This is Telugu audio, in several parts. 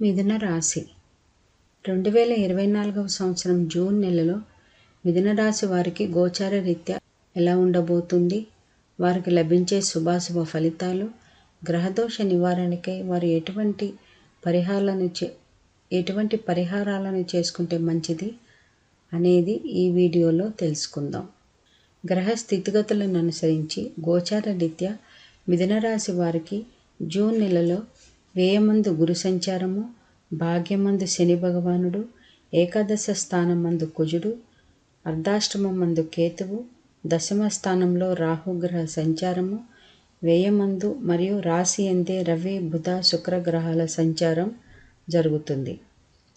మిథున రాశి. రెండు వేల ఇరవై నాలుగవ సంవత్సరం జూన్ నెలలో మిథున రాశి వారికి గోచార రీత్యా ఎలా ఉండబోతుంది? వారికి లభించే శుభాశుభ ఫలితాలు గ్రహదోష నివారణకై వారు ఎటువంటి పరిహారాలను చే ఎటువంటి పరిహారాలను చేసుకుంటే మంచిది అనేది ఈ వీడియోలో తెలుసుకుందాం. గ్రహ స్థితిగతులను అనుసరించి గోచార రీత్యా మిథున రాశి వారికి జూన్ నెలలో వ్యయమందు గురు సంచారము భాగ్యమందు శని భగవానుడు ఏకాదశ స్థానం మందు కుజుడు అర్ధాష్టమం మందు కేతువు దశమ స్థానంలో రాహుగ్రహ సంచారము వ్యయమందు మరియు రాశి ఎందే రవి బుధ శుక్రగ్రహాల సంచారం జరుగుతుంది.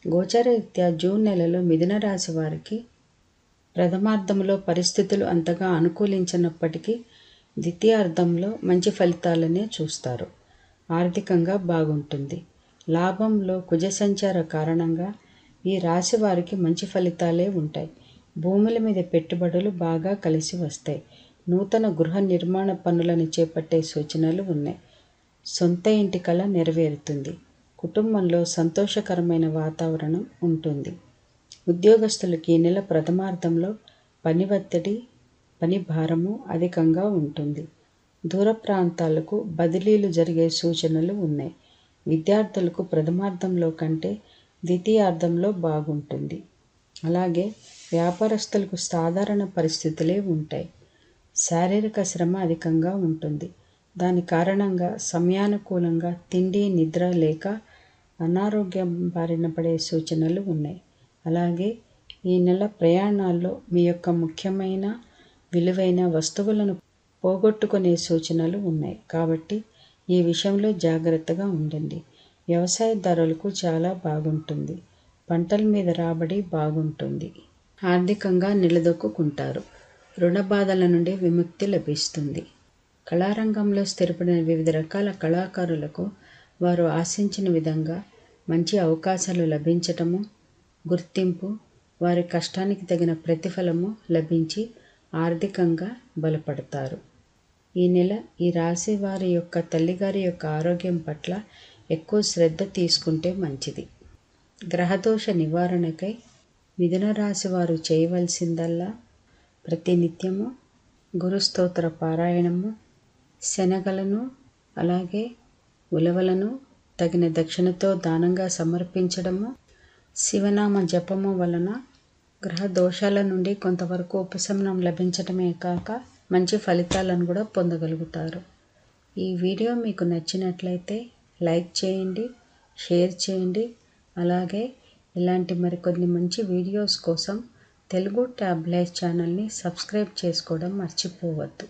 గోచరరీత్యా జూన్ నెలలో మిథున రాశి వారికి ప్రథమార్థంలో పరిస్థితులు అంతగా అనుకూలించినప్పటికీ ద్వితీయార్థంలో మంచి ఫలితాలనే చూస్తారు. ఆర్థికంగా బాగుంటుంది. లాభంలో కుజ సంచార కారణంగా ఈ రాశి వారికి మంచి ఫలితాలే ఉంటాయి. భూముల మీద పెట్టుబడులు బాగా కలిసి వస్తాయి. నూతన గృహ నిర్మాణ పనులను చేపట్టే సూచనలు ఉన్నాయి. సొంత ఇంటి కళ నెరవేరుతుంది. కుటుంబంలో సంతోషకరమైన వాతావరణం ఉంటుంది. ఉద్యోగస్తులకి ఈ నెల ప్రథమార్థంలో పని ఒత్తిడి పని భారము అధికంగా ఉంటుంది. దూర ప్రాంతాలకు బదిలీలు జరిగే సూచనలు ఉన్నాయి. విద్యార్థులకు ప్రథమార్థంలో కంటే ద్వితీయార్థంలో బాగుంటుంది. అలాగే వ్యాపారస్తులకు సాధారణ పరిస్థితులే ఉంటాయి. శారీరక శ్రమ అధికంగా ఉంటుంది. దాని కారణంగా సమయానుకూలంగా తిండి నిద్ర లేక అనారోగ్యం బారిన పడే సూచనలు ఉన్నాయి. అలాగే ఈ నెల ప్రయాణాల్లో మీ యొక్క ముఖ్యమైన విలువైన వస్తువులను పోగొట్టుకునే సూచనలు ఉన్నాయి. కాబట్టి ఈ విషయంలో జాగ్రత్తగా ఉండండి. వ్యవసాయదారులకు చాలా బాగుంటుంది. పంటల మీద రాబడి బాగుంటుంది. ఆర్థికంగా నిలదొక్కుంటారు రుణ బాధల నుండి విముక్తి లభిస్తుంది. కళారంగంలో స్థిరపడిన వివిధ రకాల కళాకారులకు వారు ఆశించిన విధంగా మంచి అవకాశాలు లభించటము గుర్తింపు వారి కష్టానికి తగిన ప్రతిఫలము లభించి ఆర్థికంగా బలపడతారు. ఈ నెల ఈ రాశి వారి యొక్క తల్లిగారి యొక్క ఆరోగ్యం పట్ల ఎక్కువ శ్రద్ధ తీసుకుంటే మంచిది. గ్రహదోష నివారణకై మిథున రాశి వారు చేయవలసిందల్లా ప్రతినిత్యము గురుస్తోత్ర పారాయణము శనగలను అలాగే ఉలవలను తగిన దక్షిణతో దానంగా సమర్పించడము శివనామ జపము వలన గ్రహ దోషాల నుండి కొంతవరకు ఉపశమనం లభించడమే కాక మంచి ఫలితాలను కూడా పొందగలుగుతారు. ఈ వీడియో మీకు నచ్చినట్లయితే లైక్ చేయండి షేర్ చేయండి. అలాగే ఇలాంటి మరికొన్ని మంచి వీడియోస్ కోసం తెలుగు ట్యాబ్లైట్ ఛానల్ని సబ్స్క్రైబ్ చేసుకోవడం మర్చిపోవద్దు.